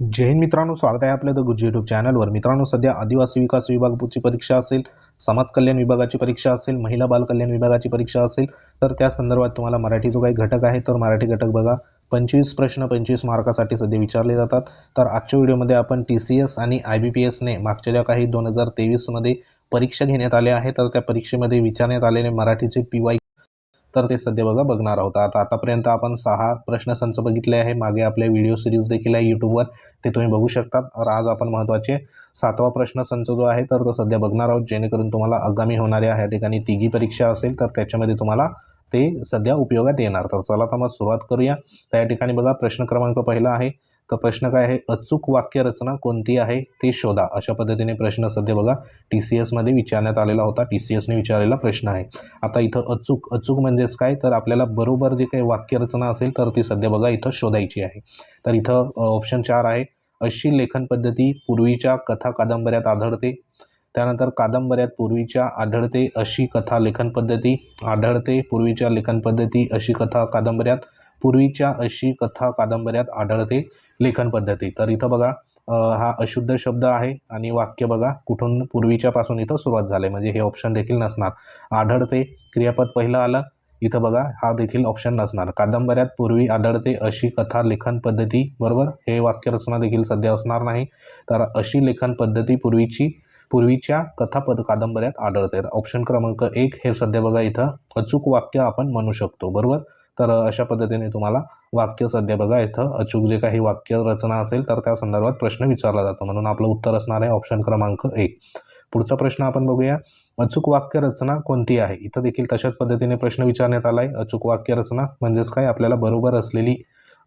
जय हिंद मित्रांनो स्वागत आहे आपल्या द गुज यूट्यूब चॅनलवर मित्रांनो सध्या आदिवासी विकास विभागाची परीक्षा असेल समाज कल्याण विभागाची परीक्षा असेल महिला बाल कल्याण विभागाची परीक्षा असेल तर त्या संदर्भात तुम्हाला मराठी जो काही घटक आहे तर मराठी घटक बघा. पंचवीस प्रश्न पंचवीस मार्कासाठी सध्या विचारले जातात. तर आजच्या व्हिडिओमध्ये आपण टी सी एस आणि आय बी पी एसने मागच्या ज्या काही दोन हजार तेवीसमध्ये परीक्षा घेण्यात आल्या आहे तर त्या परीक्षेमध्ये विचारण्यात आलेले मराठीचे पी वाय तर ते सध्या बघा बघणार आहोत. आता आतापर्यंत आपण सहा प्रश्नसंच बघितले आहे. मागे आपल्या व्हिडिओ सिरीज देखील आहे यूट्यूबवर ते तुम्ही बघू शकता तर आज आपण महत्त्वाचे सातवा प्रश्नसंच जो आहे तर तो सध्या बघणार आहोत. जेणेकरून तुम्हाला आगामी होणाऱ्या ह्या ठिकाणी तिघी परीक्षा असेल तर त्याच्यामध्ये तुम्हाला ते सध्या उपयोगात येणार. तर चला तर मग सुरुवात करूया. त्या ठिकाणी बघा प्रश्न क्रमांक पहिला आहे. तर प्रश्न काय आहे? अचूक वाक्यरचना कोणती आहे? ते शोधा. अशा पद्धतीने प्रश्न सध्या बघा टी सी एसमध्ये विचारण्यात आलेला होता. टी सी एसने विचारलेला प्रश्न आहे. आता इथं अचूक अचूक म्हणजेच काय? तर आपल्याला बरोबर जे काही वाक्यरचना असेल तर ती सध्या बघा इथं शोधायची आहे. तर इथं ऑप्शन चार आहे. अशी लेखन पद्धती पूर्वीच्या कथा कादंबऱ्यात आढळते. त्यानंतर कादंबऱ्यात पूर्वीच्या आढळते अशी कथा लेखन पद्धती आढळते. पूर्वीच्या लेखन पद्धती अशी कथा कादंबऱ्यात पूर्वीच्या अशी कथा कादंबऱ्यात आढळते लेखन पद्धती. तर इथं बघा हा अशुद्ध शब्द आहे आणि वाक्य बघा कुठून पूर्वीच्या पासून इथं सुरुवात झाली. म्हणजे हे ऑप्शन देखील नसणार. आढळते क्रियापद पहिलं आलं इथं बघा हा देखील ऑप्शन नसणार. कादंबऱ्यात पूर्वी आढळते अशी कथा लेखन पद्धती बरोबर? हे वाक्यरचना देखील सध्या असणार नाही. तर अशी लेखन पद्धती पूर्वीची पूर्वीच्या कथापद कादंबऱ्यात आढळते. ऑप्शन क्रमांक एक हे सध्या बघा इथं अचूक वाक्य आपण म्हणू शकतो बरोबर? तर अशा पद्धतीने तुम्हाला वाक्य सध्या बघा इथं अचूक जे काही वाक्य रचना असेल तर त्या संदर्भात प्रश्न विचारला जातो. म्हणून आपलं उत्तर असणार आहे ऑप्शन क्रमांक एक. पुढचा प्रश्न आपण बघूया. अचूक वाक्य रचना कोणती आहे? इथं देखील तशाच पद्धतीने प्रश्न विचारण्यात आला आहे अचूक वाक्य रचना म्हणजेच काय? आपल्याला बरोबर असलेली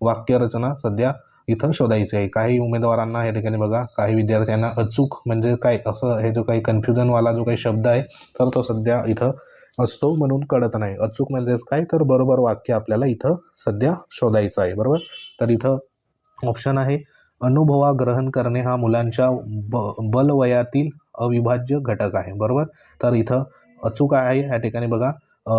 वाक्य रचना सध्या इथं शोधायची आहे. काही उमेदवारांना या ठिकाणी बघा काही विद्यार्थ्यांना अचूक म्हणजे काय? असं हे जो काही कन्फ्युजनवाला जो काही शब्द आहे तर तो सध्या इथं असतो म्हणून कळत नाही. अचूक म्हणजेच काय? तर बरोबर वाक्य आपल्याला इथं सध्या शोधायचं आहे बरोबर? तर इथं ऑप्शन आहे अनुभवा ग्रहण करणे हा मुलांच्या ब बलवयातील अविभाज्य घटक आहे बरोबर? तर इथं अचूक आहे या ठिकाणी बघा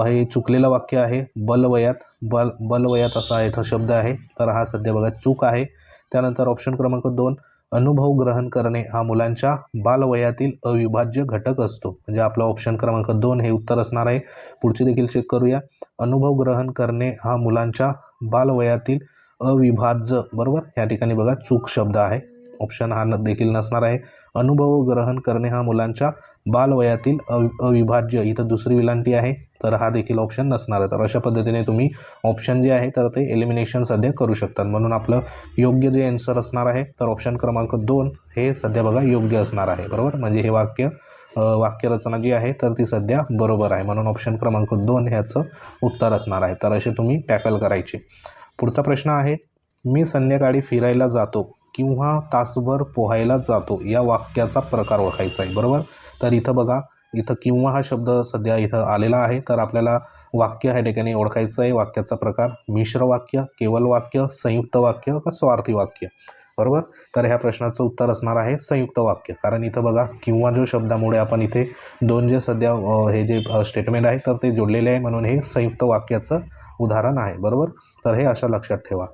हे चुकलेलं वाक्य आहे बलवयात बल बलवयात असा इथं शब्द आहे. तर हा सध्या बघा चूक आहे. त्यानंतर ऑप्शन क्रमांक दोन अनुभव ग्रहण करणे हा मुलांच्या बालवयातील अविभाज्य घटक असतो. म्हणजे आपला ऑप्शन क्रमांक दोन हे उत्तर असणार आहे. पुढचे देखील चेक करूया. अनुभव ग्रहण करणे हा मुलांच्या बालवयातील अविभाज्य बरोबर? या ठिकाणी बघा चूक शब्द आहे. ऑप्शन हा न देखील नसणार आहे. अनुभव ग्रहण करणे हा मुलांच्या बालवयातील अवि अविभाज्य इथं दुसरी विलांटी आहे तर हा देखील ऑप्शन नसणार आहे. तर अशा पद्धतीने तुम्ही ऑप्शन जे आहे तर ते एलिमिनेशन सध्या करू शकतात. म्हणून आपलं योग्य जे अँसर असणार आहे तर ऑप्शन क्रमांक दोन हे सध्या बघा योग्य असणार आहे. बरोबर? म्हणजे हे वाक्य वाक्यरचना जी आहे तर ती सध्या बरोबर आहे. म्हणून ऑप्शन क्रमांक दोन ह्याचं उत्तर असणार आहे. तर असे तुम्ही टॅकल करायचे. पुढचा प्रश्न आहे मी संध्याकाळी फिरायला जातो. किंवा तासभर पोहायला जातो या वाक्याचा प्रकार ओळखायचा आहे बरोबर? तर इथं बघा इथं किंवा हा शब्द सध्या इथं आलेला आहे तर आपल्याला वाक्य ह्या ठिकाणी ओळखायचं आहे वाक्याचा प्रकार मिश्र वाक्य केवल वाक्य संयुक्त वाक्य का स्वार्थी वाक्य? बरोबर? तर ह्या प्रश्नाचं उत्तर असणार आहे संयुक्त वाक्य. कारण इथं बघा किंवा जो शब्दामुळे आपण इथे दोन जे सध्या हे जे स्टेटमेंट आहे तर ते जोडलेले आहे म्हणून हे संयुक्त वाक्याचं उदाहरण आहे बरोबर? तर हे अशा लक्षात ठेवा.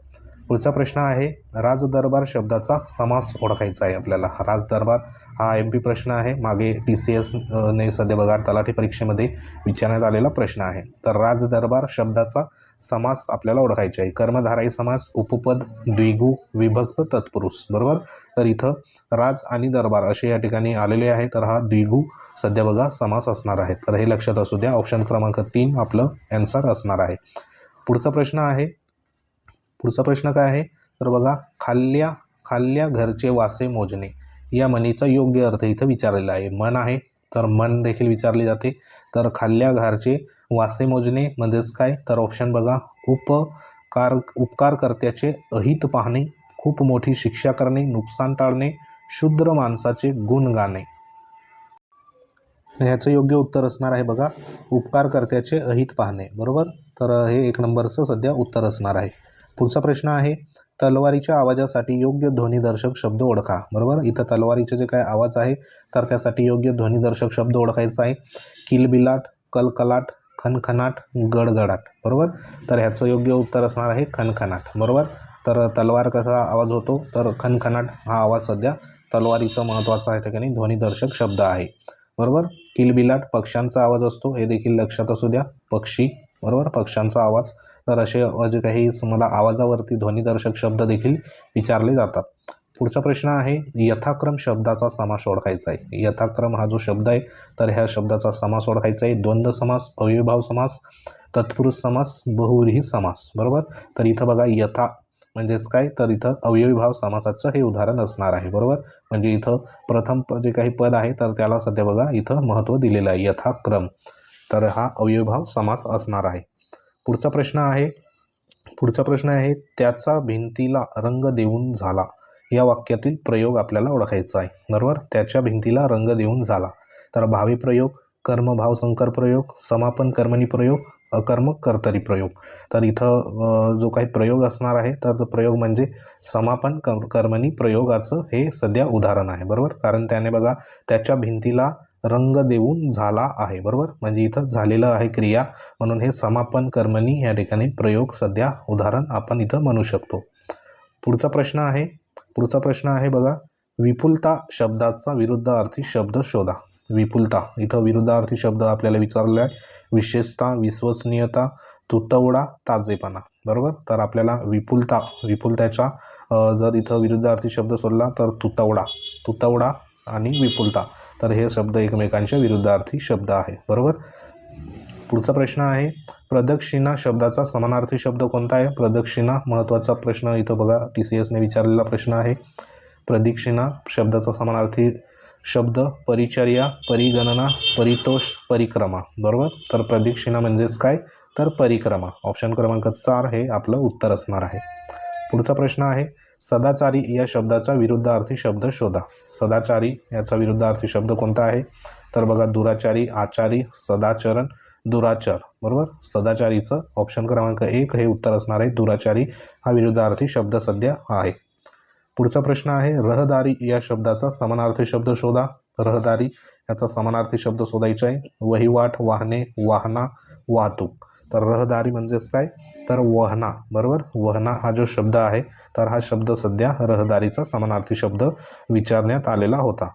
पुढचा प्रश्न आहे राजदरबार शब्दाचा समास ओळखायचा आहे आपल्याला. राजदरबार हा एम पी प्रश्न आहे. मागे टी सी एस ने सध्या बघा तलाठी परीक्षेमध्ये विचारण्यात आलेला प्रश्न आहे. तर राजदरबार शब्दाचा समास आपल्याला ओळखायचा आहे. कर्मधाराई समास उपपद द्विगु विभक्त तत्पुरुष. बरोबर? तर इथं राज आणि दरबार असे या ठिकाणी आलेले आहे तर हा द्विगु सध्या बघा समास असणार आहे. तर हे लक्षात असू द्या. ऑप्शन क्रमांक तीन आपलं ॲन्सर असणार आहे. पुढचा प्रश्न आहे पुढचा प्रश्न काय आहे? तर बघा खाल्ल्या खाल्ल्या घरचे वासे मोजणे. या म्हणीचा योग्य अर्थ इथं विचारलेला आहे. मन आहे तर मन देखील विचारले जाते. तर खाल्ल्या घरचे वासे मोजणे म्हणजेच काय? तर ऑप्शन बघा उपकार उपकारकर्त्याचे अहित पाहणे खूप मोठी शिक्षा करणे नुकसान टाळणे शूद्र माणसाचे गुण गाणे. ह्याचं योग्य उत्तर असणार आहे बघा उपकारकर्त्याचे अहित पाहणे. बरोबर? तर हे एक नंबरचं सध्या उत्तर असणार आहे. पुढचा प्रश्न आहे तलवारीच्या आवाजासाठी योग्य ध्वनिदर्शक शब्द ओळखा. बरोबर? इथं तलवारीचे जे काय आवाज आहे तर त्यासाठी योग्य ध्वनिदर्शक शब्द ओळखायचा आहे. किलबिलाट कलकलाट खनखनाट गडगडाट. बरोबर? तर ह्याचं योग्य उत्तर असणार आहे खनखनाट. बरोबर? तर तलवार कसा आवाज होतो? तर खनखनाट हा आवाज सध्या तलवारीचा महत्त्वाचा आहे ठिकाणी ध्वनिदर्शक शब्द आहे. बरोबर? किलबिलाट पक्ष्यांचा आवाज असतो. हे देखील लक्षात असू द्या. पक्षी. बरोबर? पक्ष्यांचा आवाज. तर असे जे काही मला आवाजावरती ध्वनिदर्शक शब्द देखील विचारले जातात. पुढचा प्रश्न आहे यथाक्रम शब्दाचा समास ओळखायचा आहे. यथाक्रम हा जो शब्द आहे तर ह्या शब्दाचा समास ओळखायचा आहे. द्वंद्व समास अविभाव समास तत्पुरुष समास बहुव्रीही समास. बरोबर? तर इथं बघा यथा म्हणजेच काय? तर इथं अवयवीभाव समासाचं हे उदाहरण असणार आहे. बरोबर? म्हणजे इथं प्रथम प जे काही पद आहे तर त्याला सध्या बघा इथं महत्त्व दिलेलं आहे. यथाक्रम. तर हा अवयवभाव समास असणार आहे. पुढचा प्रश्न आहे. पुढचा प्रश्न आहे त्याचा भिंतीला रंग देऊन झाला. या वाक्यातील प्रयोग आपल्याला ओळखायचा आहे. बरोबर? त्याच्या भिंतीला रंग देऊन झाला. तर भावी प्रयोग कर्मभाव संकर प्रयोग समापन कर्मणी प्रयोग अकर्मक कर्तरी प्रयोग. तर इथं जो काही प्रयोग असणार आहे तर तो प्रयोग म्हणजे समापन कर्मणी प्रयोगाचं हे सध्या उदाहरण आहे. बरोबर? कारण त्याने बघा त्याच्या भिंतीला रंग देऊन झाला आहे बरोबर? म्हणजे इथं झालेलं आहे क्रिया. म्हणून हे समापन कर्मणी या ठिकाणी प्रयोग सध्या उदाहरण आपण इथं म्हणू शकतो. पुढचा प्रश्न आहे. पुढचा प्रश्न आहे बघा. विपुलता शब्दाचा विरुद्धार्थी शब्द शोधा. विपुलता. इथं विरुद्धार्थी शब्द आपल्याला विचारला आहे. विशेषता विश्वसनीयता तुटवडा ताजेपणा. बरोबर? तर आपल्याला विपुलता विपुलतेच्या जर इथं विरुद्धार्थी शब्द सोडला तर तुटवडा. तुटवडा आणि विपुलता. तर हे शब्द एकमेकांच्या विरुद्धार्थी शब्द आहे. बरोबर? पुढचा प्रश्न आहे प्रदक्षिणा शब्दाचा समानार्थी शब्द कोणता आहे? प्रदक्षिणा महत्त्वाचा प्रश्न. इथं बघा टी सी एसने विचारलेला प्रश्न आहे. प्रदक्षिणा शब्दाचा समानार्थी शब्द परिचर्या परिगणना परितोष परिक्रमा. बरोबर? तर प्रदक्षिणा म्हणजेच काय? तर परिक्रमा. ऑप्शन क्रमांक चार हे आपलं उत्तर असणार आहे. पुढचा प्रश्न आहे सदाचारी या शब्दाचा विरुद्धार्थी शब्द शोधा. सदाचारी याचा विरुद्धार्थी शब्द कोणता आहे? तर बघा दुराचारी आचारी सदाचरण दुराचार. बरोबर? सदाचारीचं ऑप्शन क्रमांक एक हे उत्तर असणार आहे. दुराचारी हा विरुद्धार्थी शब्द सध्या आहे. पुढचा प्रश्न आहे रहदारी या शब्दाचा समानार्थी शब्द शोधा. रहदारी याचा समानार्थी शब्द शोधायचा आहे. वहिवाट वाहने वाहना वाहतूक. तर रहदारी म्हणजेच काय? तर वहना बरोबर? वहना हा जो शब्द आहे तर हा शब्द सध्या रहदारीचा समानार्थी शब्द विचारण्यात आलेला होता.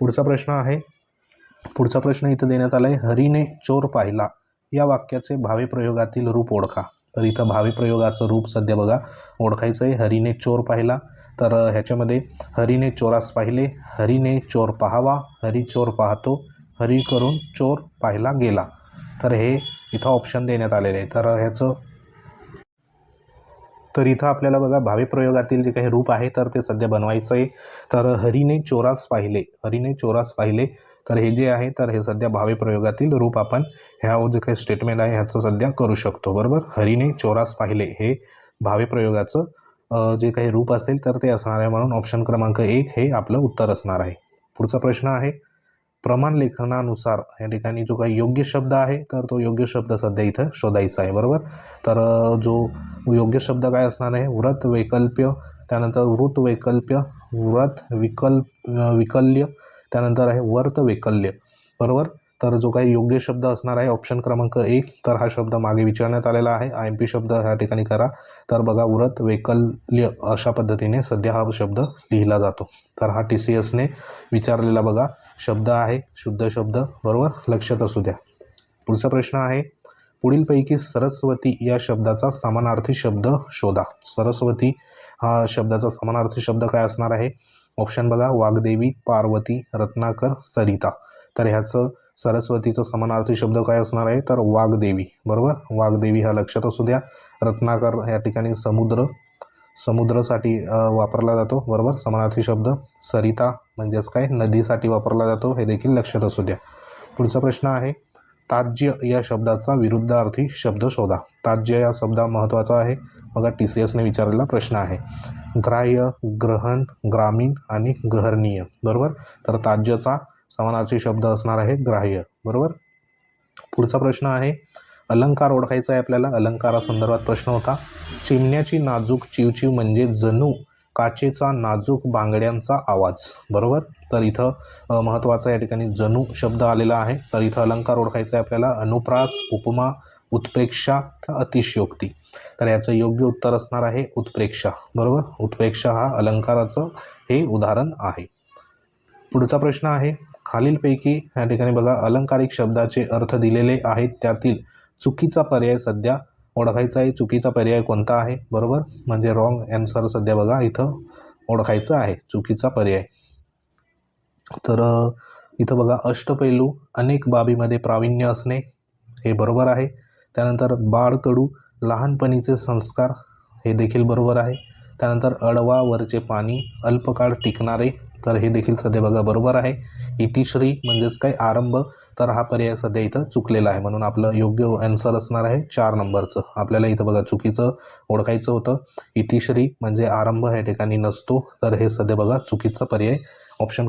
पुढचा प्रश्न आहे पुढचा प्रश्न इथं देण्यात आला आहे हरीने चोर पाहिला. या वाक्याचे भावे प्रयोगातील रूप ओळखा. तर इथं भावी प्रयोगाचं रूप सध्या बघा ओळखायचं आहे हरीने चोर पाहिला. तर ह्याच्यामध्ये हरीने चोरास पाहिले हरीने चोर पाहावा हरी चोर पाहतो हरी करून चोर पाहिला गेला. तर हे इथं ऑप्शन देण्यात आलेले आहे. तर ह्याचं तर इथं आपल्याला बघा भावी प्रयोगातील जे काही रूप आहे तर ते सध्या बनवायचं आहे. तर हरीने चोरास पाहिले हरीने चोरास पाहिले. तर हे जे आहे तर हे सध्या भावी प्रयोगातील रूप आपण ह्या जे काही स्टेटमेंट आहे ह्याचं सध्या करू शकतो. बरोबर? हरीने चोरास पाहिले हे भावी प्रयोगाचं जे काही रूप असेल तर ते असणार आहे म्हणून ऑप्शन क्रमांक एक हे आपलं उत्तर असणार आहे. पुढचा प्रश्न आहे प्रमाण लेखनानुसार या ठिकाणी जो काही योग्य शब्द आहे तर तो योग्य शब्द सध्या इथं शोधायचा आहे बरोबर? तर जो योग्य शब्द काय असणार आहे? व्रत वैकल्प्य त्यानंतर वृत वैकल्प्य व्रत विकल्प विकल्य त्यानंतर आहे वर्त वैकल्य बरोबर? तर जो काही योग्य शब्द असणार आहे ऑप्शन क्रमांक एक तर हा शब्द मागे विचारण्यात आलेला आहे. आय एम पी शब्द ह्या ठिकाणी करा. तर बघा व्रत वैकल्य अशा पद्धतीने सध्या हा शब्द लिहिला जातो. तर हा टी सी एसने विचारलेला बघा शब्द आहे शुद्ध शब्द बरोबर? लक्षात असू द्या. पुढचा प्रश्न आहे पुढीलपैकी सरस्वती या शब्दाचा समानार्थी शब्द शोधा. सरस्वती हा शब्दाचा समानार्थी शब्द काय असणार आहे? ऑप्शन बघा वाग्देवी पार्वती रत्नाकर सरिता. तर ह्याचं सरस्वतीचं समानार्थी शब्द काय असणार आहे? तर वाघदेवी. बरोबर? वाघदेवी हा लक्षात असू द्या. रत्नाकर या ठिकाणी समुद्र समुद्रासाठी वापरला जातो. बरोबर? समानार्थी शब्द. सरिता म्हणजेच काय? नदीसाठी वापरला जातो. हे देखील लक्षात असू द्या. पुढचा प्रश्न आहे. ताज्य या शब्दाचा विरुद्धार्थी शब्द शोधा. ताज्य या शब्दा महत्त्वाचा आहे. बघा टी सी एसने विचारलेला प्रश्न आहे. ग्राह्य ग्रहण ग्रामीण आणि गहरणीय बरोबर? तर ताज्यचा समानार्थी शब्द असणार आहे ग्राह्य. बरोबर? पुढचा प्रश्न आहे. अलंकार ओळखायचा आहे आपल्याला. अलंकारासंदर्भात प्रश्न होता. चिमण्याची नाजूक चिवचिव म्हणजे जणू काचेचा नाजूक बांगड्यांचा आवाज. बरोबर? तर इथं महत्त्वाचा या ठिकाणी जणू शब्द आलेला आहे. तर इथं अलंकार ओळखायचा आहे आपल्याला. अनुप्रास उपमा उत्प्रेक्षा का अतिशयोक्ती. तर याचं योग्य उत्तर असणार आहे उत्प्रेक्षा. बरोबर? उत्प्रेक्षा हा अलंकाराचं हे उदाहरण आहे. पुढचा प्रश्न आहे खालीलपैकी या ठिकाणी बघा अलंकारिक शब्दाचे अर्थ दिलेले आहेत त्यातील चुकीचा पर्याय सध्या ओळखायचा आहे. चुकीचा पर्याय कोणता आहे? बरोबर? म्हणजे रॉंग ॲन्सर सध्या बघा इथं ओळखायचं आहे चुकीचा पर्याय. तर इथं बघा अष्टपैलू अनेक बाबीमध्ये प्रावीण्य असणे हे बरोबर आहे. त्यानंतर बाळकडू लहानपणीचे संस्कार हे देखील बरोबर आहे. त्यानंतर अडवावरचे पाणी अल्पकाळ टिकणारे तर हे देखील सध्या बघा बरोबर आहे. इतिश्री म्हणजेच काय? आरंभ. तर हा पर्याय सध्या इथं चुकलेला आहे. म्हणून आपलं योग्य आन्सर असणार आहे चार नंबरचं. आपल्याला इथं बघा चुकीचं ओळखायचं होतं. इतिश्री म्हणजे आरंभ या ठिकाणी नसतो. तर हे सध्या बघा चुकीचा पर्याय. ऑप्शन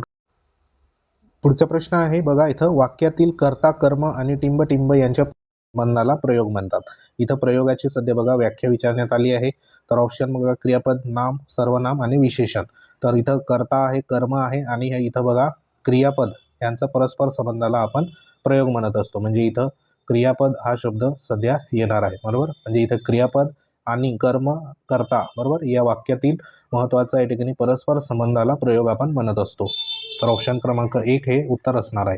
पुढचा प्रश्न आहे बघा इथं वाक्यातील कर्ता कर्म आणि टिंब टिंब यांच्या संबंधाला प्रयोग म्हणतात. इथं प्रयोगाची सध्या बघा व्याख्या विचारण्यात आली आहे. तर ऑप्शन बघा क्रियापद नाम सर्वनाम आणि विशेषण. तर इथं कर्ता आहे कर्म आहे आणि हे इथं बघा क्रियापद. यांचा परस्पर संबंधाला आपण प्रयोग म्हणत असतो. म्हणजे इथं क्रियापद हा शब्द सध्या येणार आहे. बरोबर? म्हणजे इथं क्रियापद आणि कर्म कर्ता बरोबर? या वाक्यातील महत्त्वाचा या ठिकाणी परस्पर संबंधाला प्रयोग आपण म्हणत असतो. तर ऑप्शन क्रमांक एक हे उत्तर असणार आहे.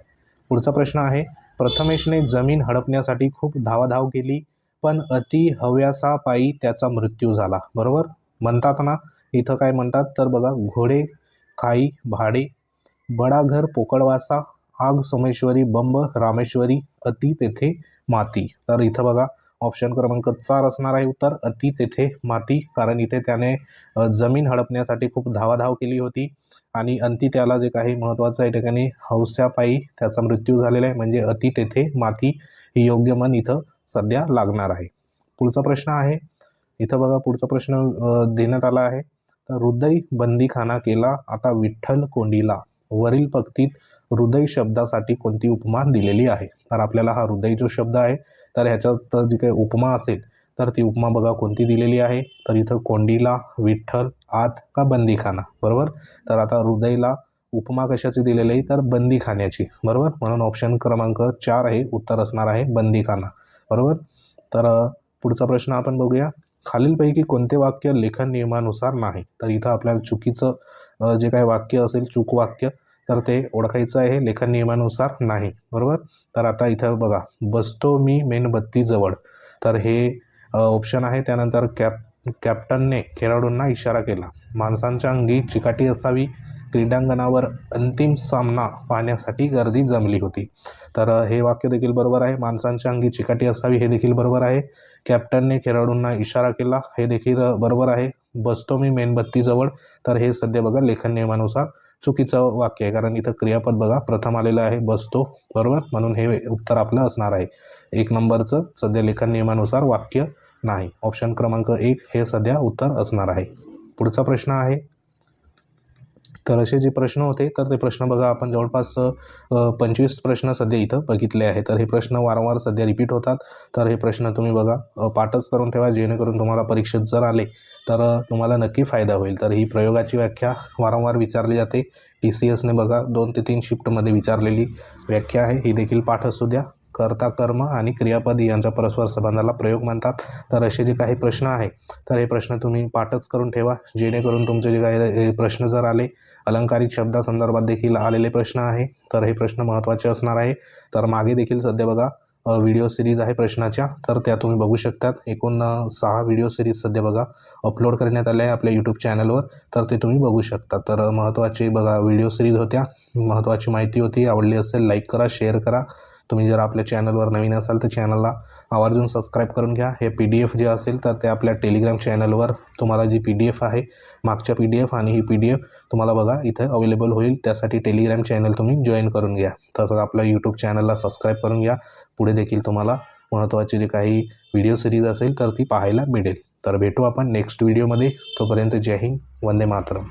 पुढचा प्रश्न आहे प्रथमेशने जमीन हडपण्यासाठी खूप धावाधाव केली पण अति हव्यासापायी त्याचा मृत्यू झाला. बरोबर? म्हणतात ना इथं काय म्हणतात? तर बघा घोडे खाई भाडे बडाघर पोकळवासा आग सोमेश्वरी बंब रामेश्वरी अति तेथे माती. तर इथं बघा ऑप्शन क्रमांक चार असणार आहे उत्तर अति तेथे माती कारण इथे त्याने जमीन हडपण्यासाठी खूप धावाधाव केली होती. आणि अंती त्याला जे काही महत्त्वाचं आहे ठिकाणी हौस्यापायी त्याचा मृत्यू झालेला आहे. म्हणजे अति तेथे माती ही योग्य मन इथं सध्या लागणार आहे. पुढचा प्रश्न आहे इथं बघा पुढचा प्रश्न देण्यात आला आहे. तर हृदय बंदीखाना केला आता विठ्ठल कोंडीला. वरील पक्तीत हृदय शब्दासाठी कोणती उपमा दिलेली आहे? तर आपल्याला हा हृदय जो शब्द आहे तर ह्याच्यात जी काही उपमा असेल तर ती उपमा बघा कोणती दिलेली आहे. तर इथं कोंडीला विठ्ठल आत का बंदीखाना? बरोबर? तर आता हृदयला उपमा कशाची दिलेली आहे? तर बंदीखान्याची. बरोबर? म्हणून ऑप्शन क्रमांक चार हे उत्तर असणार आहे बंदीखाना. बरोबर? तर पुढचा प्रश्न आपण बघूया. खालीलपैकी कोणते वाक्य लेखन नियमानुसार नाही? तर इथं आपल्याला चुकीचं जे काही वाक्य असेल चूक वाक्य तर ते ओळखायचं आहे. लेखन नियमानुसार नाही. बरोबर? तर आता इथं बघा. बसतो मी मेणबत्तीजवळ तर हे ऑप्शन आहे. त्यानंतर कॅप कॅप्टनने खेळाडूंना इशारा केला. माणसांच्या अंगी चिकाटी असावी. क्रीडांगणावर अंतिम सामना पाहण्यासाठी गर्दी जमली होती. तर हे वाक्य देखील बरोबर आहे. माणसांच्या अंगी चिकाटी असावी हे देखील बरोबर आहे. कॅप्टनने खेळाडूंना इशारा केला हे देखील बरोबर आहे. बसतो मी मेणबत्तीजवळ तर हे सध्या बघा लेखन नियमानुसार चुकीचं वाक्य आहे. कारण इथं क्रियापद बघा प्रथम आलेलं आहे. बसतो बरोबर? म्हणून हे उत्तर आपलं असणार आहे. एक नंबरचं सध्या लेखन नियमानुसार वाक्य नाही. ऑप्शन क्रमांक एक हे सध्या उत्तर असणार आहे. पुढचा प्रश्न आहे. तर असे जे प्रश्न होते तर ते प्रश्न बघा आपण जवळपास पंचवीस प्रश्न सध्या इथं बघितले आहे तर हे प्रश्न वारंवार सध्या रिपीट होतात. तर हे प्रश्न तुम्ही बघा पाठच करून ठेवा जेणेकरून तुम्हाला परीक्षेत जर आले तर तुम्हाला नक्की फायदा होईल. तर ही प्रयोगाची व्याख्या वारंवार विचारली जाते. टी सी एसने बघा दोन ते तीन शिफ्टमध्ये विचारलेली व्याख्या आहे. ही देखील पाठ असू द्या कर्ता कर्म आणि क्रियापदी यांच्या परस्पर संबंधाला प्रयोग म्हणतात. तर असे जे काही प्रश्न आहे तर हे प्रश्न तुम्ही पाठच करून ठेवा. जेणेकरून तुमचे जे काही हे प्रश्न जर आले अलंकारिक शब्दासंदर्भात देखील आलेले प्रश्न आहे तर हे प्रश्न महत्त्वाचे असणार आहे. तर मागे देखील सध्या बघा व्हिडिओ सिरीज आहे प्रश्नाच्या तर त्या तुम्ही बघू शकतात. एकूण सहा व्हिडिओ सिरीज सध्या बघा अपलोड करण्यात आल्या आहे आपल्या यूट्यूब चॅनलवर तर ते तुम्ही बघू शकता. तर महत्त्वाचे बघा व्हिडिओ सिरीज होत्या. महत्त्वाची माहिती होती आवडली असेल लाईक करा शेअर करा. तुम्ही जर आपल्या चॅनलवर नवीन असाल तर चॅनलला आवर्जून सबस्क्राईब करून घ्या. हे पी डी एफ जे असेल तर ते आपल्या टेलिग्राम चॅनलवर तुम्हाला जी पी डी एफ आहे मागच्या पी डी एफ आणि ही पी डी एफ तुम्हाला बघा इथं अवेलेबल होईल. त्यासाठी टेलिग्राम चॅनल तुम्ही जॉईन करून घ्या. तसंच आपल्या यूट्यूब चॅनलला सबस्क्राईब करून घ्या. पुढे देखील तुम्हाला महत्त्वाचे जे काही व्हिडिओ सिरीज असेल तर ती पाहायला मिळेल. तर भेटू आपण नेक्स्ट व्हिडिओमध्ये तोपर्यंत जय हिंद. वंदे मातरम.